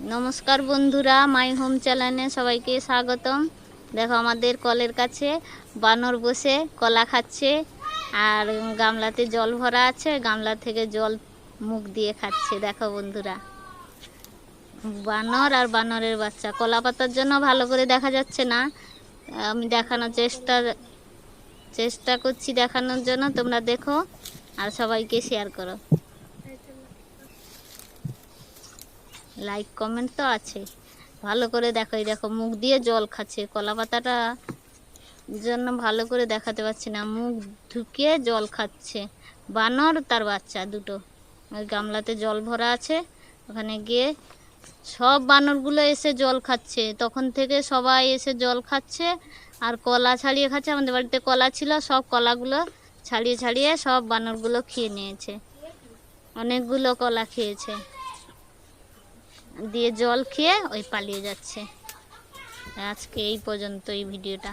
নমস্কার বন্ধুরা my home চ্যানেলে সবাইকে স্বাগতম। দেখো আমাদের কলের কাছে বানর বসে কলা খাচ্ছে আর গামলাতে জল ভরা আছে, গামলা থেকে জল মুখ দিয়ে খাচ্ছে। দেখো বন্ধুরা, বানর আর বানরের বাচ্চা। কলা পাতার জন্য ভালো করে দেখা যাচ্ছে না। আমি দেখানোর চেষ্টা চেষ্টা করছি দেখানোর জন্য, তোমরা দেখো আর সবাইকে শেয়ার করো। লাইক কমেন্ট তো আছে। ভালো করে দেখো দেখো, মুখ দিয়ে জল খাচ্ছে। কলা পাতাটা জন্য ভালো করে দেখাতে পারছি না। মুখ ঢুকিয়ে জল খাচ্ছে। বানর তার বাচ্চা দুটো। ওই গামলাতে জল ভরা আছে। ওখানে গিয়ে সব বানরগুলো এসে জল খাচ্ছে। তখন থেকে সবাই এসে জল খাচ্ছে। আর কলা ছাড়িয়ে খাচ্ছে। আমাদের বাড়িতে কলা ছিল। সব কলাগুলো ছাড়িয়ে ছাড়িয়ে সব বানরগুলো খেয়ে নিয়েছে। অনেকগুলো কলা খেয়েছে। দিয়ে জল খেয়ে ওই পালিয়ে যাচ্ছে। আজকে এই পর্যন্ত এই ভিডিওটা।